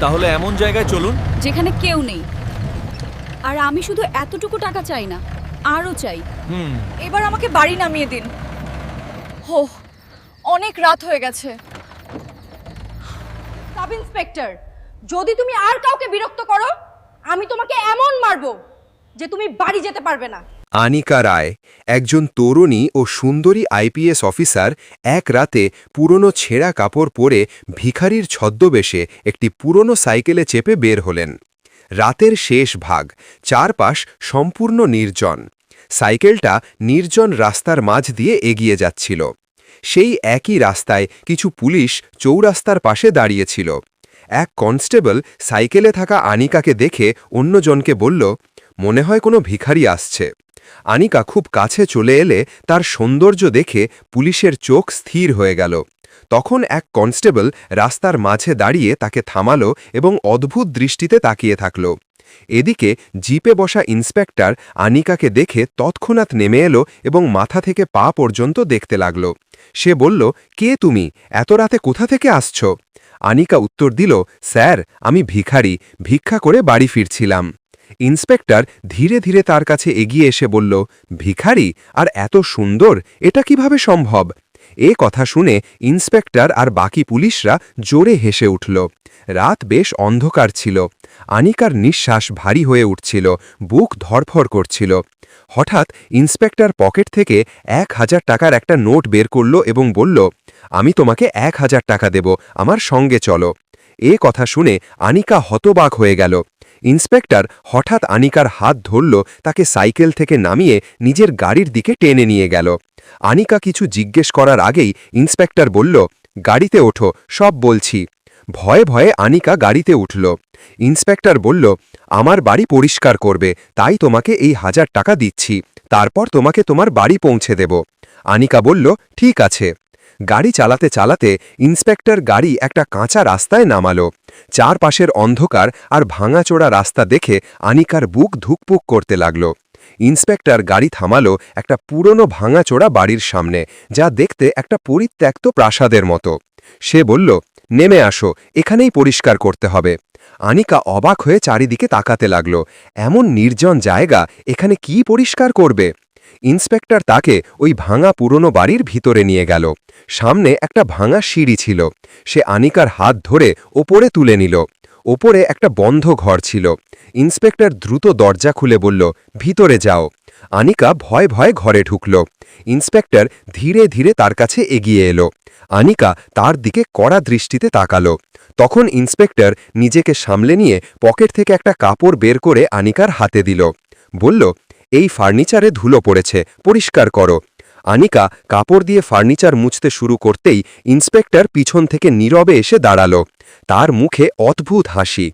তাহলে এমন জায়গায় চলুন। যেখানে কেউ নেই। আর আমি শুধু এতটুকু টাকা চাই না আরও চাই। হুম। এবার আমাকে বাড়ি নামিয়ে দিন। হো অনেক রাত হয়ে গেছে। সাব ইন্সপেক্টর যদি তুমি আর কাউকে বিরক্ত করো আমি তোমাকে এমন মারবো যে তুমি বাড়ি যেতে পারবে না। আনিকা রায়, একজন তরুণী ও সুন্দরী আইপিএস অফিসার, এক রাতে পুরনো ছেঁড়া কাপড় পরে ভিখারির ছদ্মবেশে একটি পুরনো সাইকেলে চেপে বের হলেন। রাতের শেষ ভাগ, চারপাশ সম্পূর্ণ নির্জন। সাইকেলটা নির্জন রাস্তার মাঝ দিয়ে এগিয়ে যাচ্ছিল। সেই একই রাস্তায় কিছু পুলিশ চৌরাস্তার পাশে দাঁড়িয়েছিল। এক কনস্টেবল সাইকেলে থাকা আনিকাকে দেখে অন্যজনকে বলল, মনে হয় কোনো ভিখারি আসছে। আনিকা খুব কাছে চলে এলে তার সৌন্দর্য দেখে পুলিশের চোখ স্থির হয়ে গেল। তখন এক কনস্টেবল রাস্তার মাঝে দাঁড়িয়ে তাকে থামালো এবং অদ্ভুত দৃষ্টিতে তাকিয়ে থাকল। এদিকে জিপে বসা ইন্সপেক্টর আনিকাকে দেখে তৎক্ষণাৎ নেমে এলো এবং মাথা থেকে পা পর্যন্ত দেখতে লাগল। সে বলল, কে তুমি? এত রাতে কোথা থেকে আসছ? আনিকা উত্তর দিল, স্যার, আমি ভিখারি। ভিক্ষা করে বাড়ি ফিরছিলাম। ইন্সপেক্টর ধীরে ধীরে তার কাছে এগিয়ে এসে বলল, ভিখারি, আর এত সুন্দর, এটা কীভাবে সম্ভব? এ কথা শুনে ইন্সপেক্টর আর বাকি পুলিশরা জোরে হেসে উঠল। রাত বেশ অন্ধকার ছিল। আনিকার নিঃশ্বাস ভারী হয়ে উঠছিল, বুক ধরফর করছিল। হঠাৎ ইন্সপেক্টর পকেট থেকে এক হাজার টাকার একটা নোট বের করল এবং বলল, আমি তোমাকে এক হাজার টাকা দেব, আমার সঙ্গে চলো। এ কথা শুনে আনিকা হতবাক হয়ে গেল। ইন্সপেক্টর হঠাৎ আনিকার হাত ধরল, তাকে সাইকেল থেকে নামিয়ে নিজের গাড়ির দিকে টেনে নিয়ে গেল। আনিকা কিছু জিজ্ঞেস করার আগেই ইন্সপেক্টর বলল, গাড়িতে ওঠো, সব বলছি। ভয়ে ভয়ে আনিকা গাড়িতে উঠল। ইন্সপেক্টর বলল, আমার বাড়ি পরিষ্কার করবে, তাই তোমাকে এই হাজার টাকা দিচ্ছি, তারপর তোমাকে তোমার বাড়ি পৌঁছে দেব। আনিকা বলল, ঠিক আছে। গাড়ি চালাতে চালাতে ইন্সপেক্টর গাড়ি একটা কাঁচা রাস্তায় নামালো। চারপাশের অন্ধকার আর ভাঙাচোড়া রাস্তা দেখে আনিকার বুক ধুকপুক করতে লাগল। ইন্সপেক্টর গাড়ি থামালো একটা পুরনো ভাঙাচোড়া বাড়ির সামনে, যা দেখতে একটা পরিত্যক্ত প্রাসাদের মতো। সে বলল, নেমে আসো, এখানেই পরিষ্কার করতে হবে। আনিকা অবাক হয়ে চারিদিকে তাকাতে লাগল। এমন নির্জন জায়গা, এখানে কি পরিষ্কার করবে? ইন্সপেক্টর তাকে ওই ভাঙা পুরনো বাড়ির ভিতরে নিয়ে গেল। সামনে একটা ভাঙা সিঁড়ি ছিল। সে আনিকার হাত ধরে ওপরে তুলে নিল। ওপরে একটা বন্ধ ঘর ছিল। ইন্সপেক্টর দ্রুত দরজা খুলে বলল, ভিতরে যাও। আনিকা ভয় ভয়ে ঘরে ঢুকল। ইন্সপেক্টর ধীরে ধীরে তার কাছে এগিয়ে এলো। আনিকা তার দিকে কড়া দৃষ্টিতে তাকালো। তখন ইন্সপেক্টর নিজেকে সামলে নিয়ে পকেট থেকে একটা কাপড় বের করে আনিকার হাতে দিল। বলল এই ফার্নিচারে ধুলো পড়েছে, পরিষ্কার করো। আনিকা কাপড় দিয়ে ফার্নিচার মুছতে শুরু করতেই ইন্সপেক্টর পিছন থেকে নীরবে এসে দাঁড়াল। তার মুখে অদ্ভুত হাসি।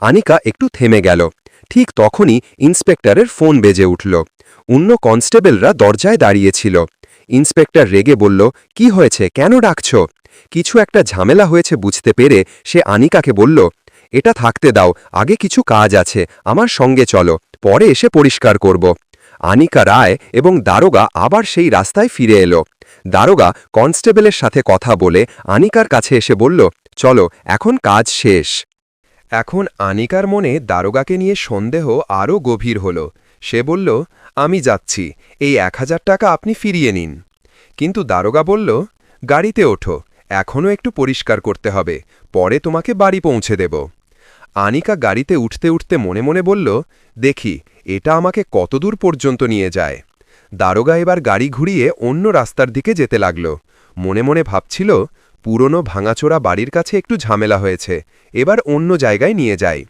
আনিকা একটু থেমে গেল। ঠিক তখনই ইন্সপেক্টরের ফোন বেজে উঠল। অন্য কনস্টেবলরা দরজায় দাঁড়িয়েছিল। ইন্সপেক্টর রেগে বলল, কি হয়েছে? কেন ডাকছ? কিছু একটা ঝামেলা হয়েছে বুঝতে পেরে সে আনিকাকে বলল, এটা থাকতে দাও, আগে কিছু কাজ আছে, আমার সঙ্গে চলো, পরে এসে পরিষ্কার করব। আনিকা রায় এবং দারোগা আবার সেই রাস্তায় ফিরে এলো। দারোগা কনস্টেবলের সাথে কথা বলে আনিকার কাছে এসে বলল, চলো, এখন কাজ শেষ। এখন আনিকার মনে দারোগাকে নিয়ে সন্দেহ আরও গভীর হল। সে বলল, আমি যাচ্ছি, এই এক হাজার টাকা আপনি ফিরিয়ে নিন। কিন্তু দারোগা বলল, গাড়িতে ওঠো, এখনও একটু পরিষ্কার করতে হবে, পরে তোমাকে বাড়ি পৌঁছে দেব। আনিকা গাড়িতে উঠতে উঠতে মনে মনে বলল, দেখি এটা আমাকে কতদূর পর্যন্ত নিয়ে যায়। দারোগা এবার গাড়ি ঘুরিয়ে অন্য রাস্তার দিকে যেতে লাগল। মনে মনে ভাবছিল, পুরনো ভাঙাচোরা বাড়ির কাছে একটু ঝামেলা হয়েছে, এবার অন্য জায়গায় নিয়ে যাই।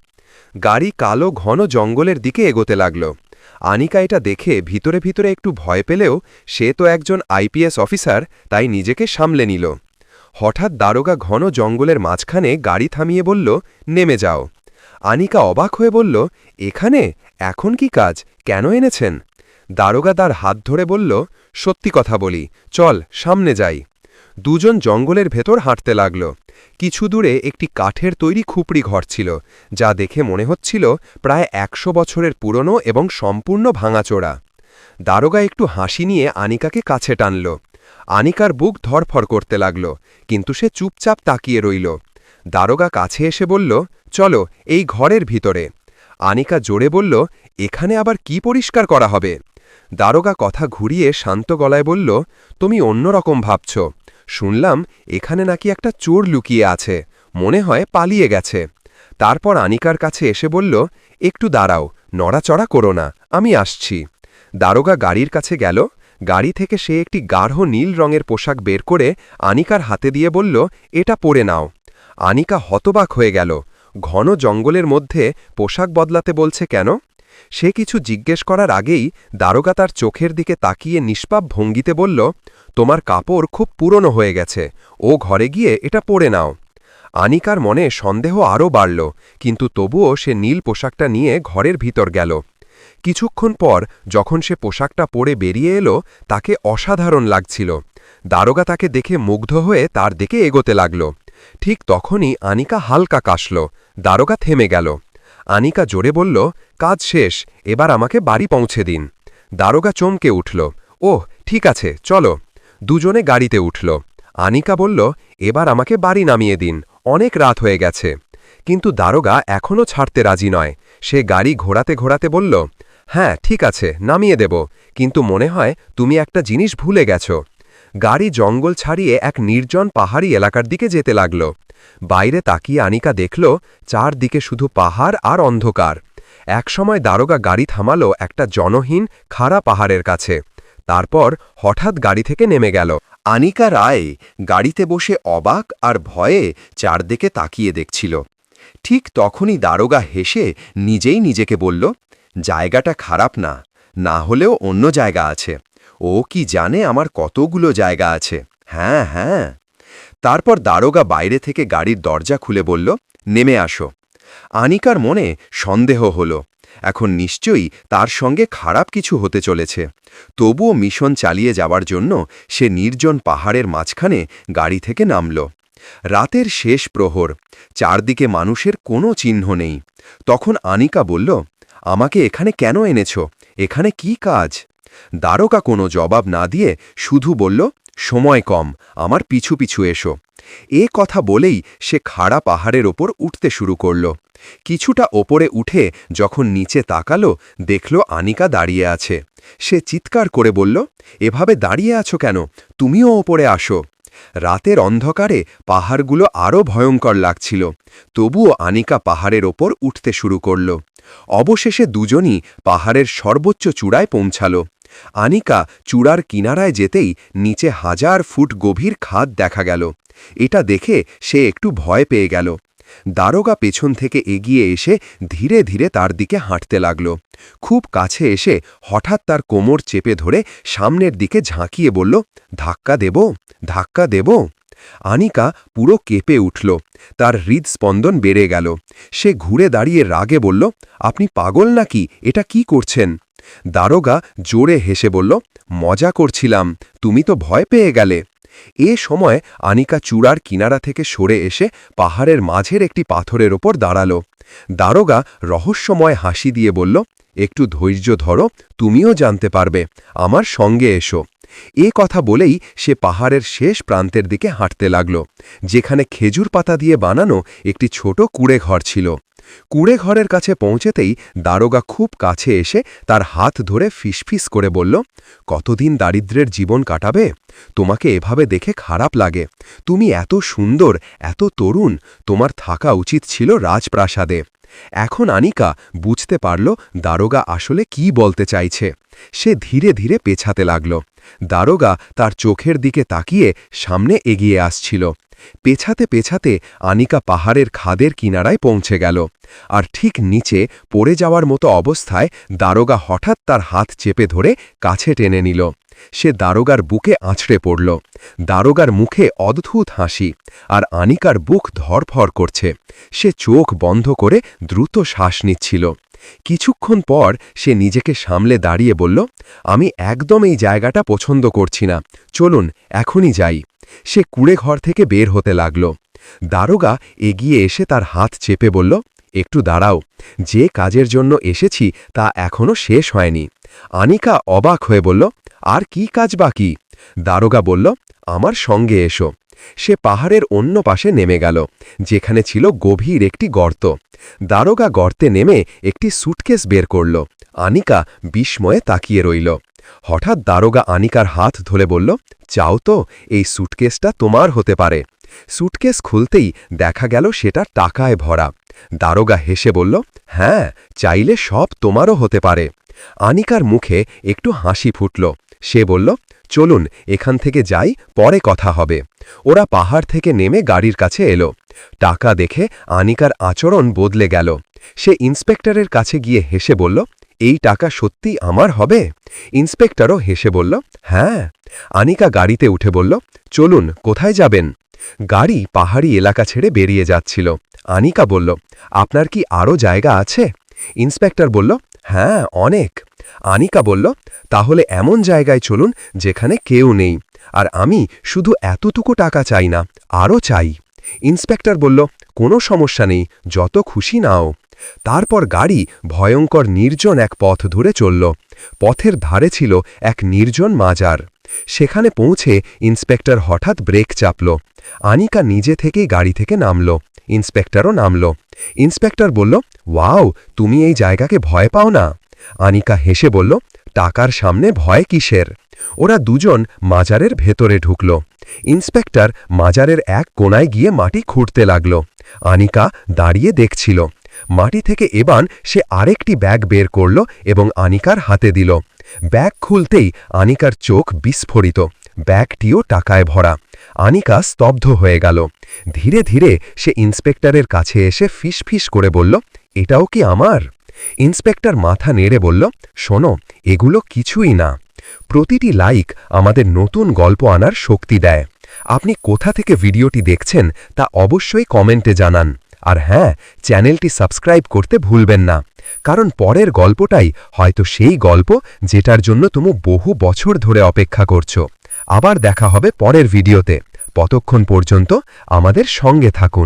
গাড়ি কালো ঘন জঙ্গলের দিকে এগোতে লাগল। আনিকা এটা দেখে ভিতরে ভিতরে একটু ভয় পেলেও সে তো একজন আইপিএস অফিসার, তাই নিজেকে সামলে নিল। হঠাৎ দারোগা ঘন জঙ্গলের মাঝখানে গাড়ি থামিয়ে বলল, নেমে যাও। আনিকা অবাক হয়ে বলল, এখানে? এখন কি কাজ? কেন এনেছেন? দারোগা তার হাত ধরে বলল, সত্যি কথা বলি, চল, সামনে যাই। দুজন জঙ্গলের ভেতর হাঁটতে লাগল। কিছু দূরে একটি কাঠের তৈরি খুপড়ি ঘর ছিল, যা দেখে মনে হচ্ছিল প্রায় একশো বছরের পুরনো এবং সম্পূর্ণ ভাঙাচোরা। দারোগা একটু হাসি নিয়ে আনিকাকে কাছে টানল। আনিকার বুক ধরফর করতে লাগল, কিন্তু সে চুপচাপ তাকিয়ে রইল। দারোগা কাছে এসে বলল চলো এই ঘরের ভিতরে। আনিকা জোরে বলল, এখানে আবার কি পরিষ্কার করা হবে? দারোগা কথা ঘুরিয়ে শান্ত গলায় বলল, তুমি অন্যরকম ভাবছ। শুনলাম এখানে নাকি একটা চোর লুকিয়ে আছে। মনে হয় পালিয়ে গেছে। তারপর আনিকার কাছে এসে বলল, একটু দাঁড়াও, নড়াচড়া করো না, আমি আসছি। দারোগা গাড়ির কাছে গেল। গাড়ি থেকে সে একটি গাঢ় নীল রঙের পোশাক বের করে আনিকার হাতে দিয়ে বলল, এটা পরে নাও। আনিকা হতবাক হয়ে গেল। ঘন জঙ্গলের মধ্যে পোশাক বদলাতে বলছে কেন? সে কিছু জিজ্ঞেস করার আগেই দারোগা তার চোখের দিকে তাকিয়ে নিষ্পাপ ভঙ্গিতে বলল, তোমার কাপড় খুব পুরনো হয়ে গেছে, ও ঘরে গিয়ে এটা পরে নাও। আনিকার মনে সন্দেহ আরও বাড়ল, কিন্তু তবুও সে নীল পোশাকটা নিয়ে ঘরের ভিতর গেল। কিছুক্ষণ পর যখন সে পোশাকটা পরে বেরিয়ে এলো, তাকে অসাধারণ লাগছিল। দারোগা তাকে দেখে মুগ্ধ হয়ে তার দিকে এগোতে লাগল। ঠিক তখনই আনিকা হালকা কাশল, দারোগা থেমে গেল। আনিকা জোরে বলল, কাজ শেষ, এবার আমাকে বাড়ি পৌঁছে দিন। দারোগা চমকে উঠল, ওহ, ঠিক আছে, চলো। দুজনে গাড়িতে উঠল। আনিকা বলল, এবার আমাকে বাড়ি নামিয়ে দিন, অনেক রাত হয়ে গেছে। কিন্তু দারোগা এখনও ছাড়তে রাজি নয়। সে গাড়ি ঘোরাতে ঘোরাতে বলল হ্যাঁ ঠিক আছে, নামিয়ে দেব। কিন্তু মনে হয় তুমি একটা জিনিস ভুলে গেছ। গাড়ি জঙ্গল ছাড়িয়ে এক নির্জন পাহাড়ি এলাকার দিকে যেতে লাগল। বাইরে তাকিয়ে আনিকা দেখল, চারদিকে শুধু পাহাড় আর অন্ধকার। একসময় দারোগা গাড়ি থামালো একটা জনহীন, খাড়া পাহাড়ের কাছে। তারপর হঠাৎ গাড়ি থেকে নেমে গেল। আনিকা রায় গাড়িতে বসে অবাক আর ভয়ে চারদিকে তাকিয়ে দেখছিল। ঠিক তখনই দারোগা হেসে নিজেই নিজেকে বলল, জায়গাটা খারাপ না না হলেও অন্য জায়গা আছে। ও কি জানে আমার কতগুলো জায়গা আছে? হ্যাঁ হ্যাঁ। তারপর দারোগা বাইরে থেকে গাড়ির দরজা খুলে বলল, নেমে আসো। আনিকার মনে সন্দেহ হল। এখন নিশ্চয়ই তার সঙ্গে খারাপ কিছু হতে চলেছে। তবুও মিশন চালিয়ে যাওয়ার জন্য সে নির্জন পাহাড়ের মাঝখানে গাড়ি থেকে নামল। রাতের শেষ প্রহর, চারদিকে মানুষের কোনো চিহ্ন নেই। তখন আনিকা বলল, আমাকে এখানে কেন এনেছ? এখানে কি কাজ? দ্বারকা কোনো জবাব না দিয়ে শুধু বলল, সময় কম, আমার পিছু পিছু এসো। এ কথা বলেই সে খাড়া পাহাড়ের ওপর উঠতে শুরু করল। কিছুটা ওপরে উঠে যখন নিচে তাকালো, দেখল আনিকা দাঁড়িয়ে আছে। সে চিৎকার করে বলল, এভাবে দাঁড়িয়ে আছো কেন? তুমিও ওপরে আসো। রাতের অন্ধকারে পাহাড়গুলো আরও ভয়ঙ্কর লাগছিল। তবুও আনিকা পাহাড়ের ওপর উঠতে শুরু করল। অবশেষে দুজনই পাহাড়ের সর্বোচ্চ চূড়ায় পৌঁছাল। আনিকা চূড়ার কিনারায় যেতেই নিচে হাজার ফুট গভীর খাদ দেখা গেল। এটা দেখে সে একটু ভয় পেয়ে গেল। দারোগা পেছন থেকে এগিয়ে এসে ধীরে ধীরে তার দিকে হাঁটতে লাগল। খুব কাছে এসে হঠাৎ তার কোমর চেপে ধরে সামনের দিকে ঝাঁকিয়ে বলল, ধাক্কা দেব? ধাক্কা দেব? আনিকা পুরো কেঁপে উঠল। তার হৃদস্পন্দন বেড়ে গেল। সে ঘুরে দাঁড়িয়ে রাগে বলল, আপনি পাগল নাকি? এটা কি করছেন? দারোগা জোরে হেসে বলল, মজা করছিলাম, তুমি তো ভয় পেয়ে গেলে। এ সময় আনিকা চূড়ার কিনারা থেকে সরে এসে পাহাড়ের মাঝের একটি পাথরের ওপর দাঁড়াল। দারোগা রহস্যময় হাসি দিয়ে বলল, একটু ধৈর্য ধরো, তুমিও জানতে পারবে, আমার সঙ্গে এসো। এ কথা বলেই সে পাহাড়ের শেষ প্রান্তের দিকে হাঁটতে লাগল, যেখানে খেজুর পাতা দিয়ে বানানো একটি ছোট কুড়ে ঘর ছিল। কুড়ে ঘরের কাছে পৌঁছেতেই দারোগা খুব কাছে এসে তার হাত ধরে ফিসফিস করে বলল, কতদিন দারিদ্রের জীবন কাটাবে? তোমাকে এভাবে দেখে খারাপ লাগে। তুমি এত সুন্দর, এত তরুণ, তোমার থাকা উচিত ছিল রাজপ্রাসাদে। এখন আনিকা বুঝতে পারল দারোগা আসলে কি বলতে চাইছে। সে ধীরে ধীরে পেছাতে লাগল। দারোগা তার চোখের দিকে তাকিয়ে সামনে এগিয়ে আসছিল। পেছাতে পেছাতে আনিকা পাহাড়ের খাদের কিনারায় পৌঁছে গেল। আর ঠিক নিচে পড়ে যাওয়ার মতো অবস্থায় দারোগা হঠাৎ তার হাত চেপে ধরে কাছে টেনে নিল। সে দারোগার বুকে আছড়ে পড়ল। দারোগার মুখে অদ্ভুত হাসি আর আনিকার বুক ধরফর করছে। সে চোখ বন্ধ করে দ্রুত শ্বাস নিচ্ছিল। কিছুক্ষণ পর সে নিজেকে সামলে দাঁড়িয়ে বলল, আমি একদম এই জায়গাটা পছন্দ করছি না। চলুন, এখনই যাই। সে কুড়ে ঘর থেকে বের হতে লাগল। দারোগা এগিয়ে এসে তার হাত চেপে বলল, একটু দাঁড়াও। যে কাজের জন্য এসেছি তা এখনও শেষ হয়নি। আনিকা অবাক হয়ে বলল, আর কি কাজ বাকি? দারোগা বলল, আমার সঙ্গে এসো। সে পাহাড়ের অন্য পাশে নেমে গেল, যেখানে ছিল গভীর একটি গর্ত। দারোগা গর্তে নেমে একটি সুটকেস বের করল। আনিকা বিস্ময়ে তাকিয়ে রইল। হঠাৎ দারোগা আনিকার হাত ধরে বলল, চাও তো, এই সুটকেসটা তোমার হতে পারে। সুটকেস খুলতেই দেখা গেল সেটা টাকায় ভরা। দারোগা হেসে বলল হ্যাঁ চাইলে সব তোমারও হতে পারে। আনিকার মুখে একটু হাসি ফুটল। সে বলল, চলুন, এখান থেকে যাই, পরে কথা হবে। ওরা পাহাড় থেকে নেমে গাড়ির কাছে এলো। টাকা দেখে আনিকার আচরণ বদলে গেল। সে ইন্সপেক্টরের কাছে গিয়ে হেসে বলল, এই টাকা সত্যি আমার হবে? ইন্সপেক্টরও হেসে বলল হ্যাঁ। আনিকা গাড়িতে উঠে বলল, চলুন, কোথায় যাবেন? গাড়ি পাহাড়ি এলাকা ছেড়ে বেরিয়ে যাচ্ছিল। আনিকা বলল, আপনার কি আরও জায়গা আছে? ইন্সপেক্টর বলল হ্যাঁ অনেক। আনিকা বলল, তাহলে এমন জায়গায় চলুন যেখানে কেউ নেই। আর আমি শুধু এতটুকু টাকা চাই না, আরও চাই। ইন্সপেক্টর বলল, কোনো সমস্যা নেই, যত খুশি নাও। তারপর গাড়ি ভয়ঙ্কর নির্জন এক পথ ধরে চলল। পথের ধারে ছিল এক নির্জন মাজার। সেখানে পৌঁছে ইন্সপেক্টর হঠাৎ ব্রেক চাপল। আনিকা নিজে থেকেই গাড়ি থেকে নামল। ইন্সপেক্টরও নামল। ইন্সপেক্টর বলল, ওয়াও, তুমি এই জায়গাকে ভয় পাও না। আনিকা হেসে বলল, টাকার সামনে ভয় কিসের? ওরা দুজন মাজারের ভেতরে ঢুকল। ইন্সপেক্টর মাজারের এক কোনায় গিয়ে মাটি খুঁড়তে লাগল। আনিকা দাঁড়িয়ে দেখছিল। মাটি থেকে এবান সে আরেকটি ব্যাগ বের করল এবং আনিকার হাতে দিল। ব্যাগ খুলতেই আনিকার চোখ বিস্ফোরিত। ব্যাগটিও টাকায় ভরা। আনিকা স্তব্ধ হয়ে গেল। ধীরে ধীরে সে ইন্সপেক্টরের কাছে এসে ফিসফিস করে বলল, এটাও কি আমার? ইন্সপেক্টর মাথা নেড়ে বলল, শোনো, এগুলো কিছুই না। প্রতিটি লাইক আমাদের নতুন গল্প আনার শক্তি দেয়। আপনি কোথা থেকে ভিডিওটি দেখছেন তা অবশ্যই কমেন্টে জানান। আর হ্যাঁ চ্যানেলটি সাবস্ক্রাইব করতে ভুলবেন না। কারণ পরের গল্পটাই হয়তো সেই গল্প যেটার জন্য তুমি বহু বছর ধরে অপেক্ষা করছ। আবার দেখা হবে পরের ভিডিওতে। ততক্ষণ পর্যন্ত আমাদের সঙ্গে থাকুন।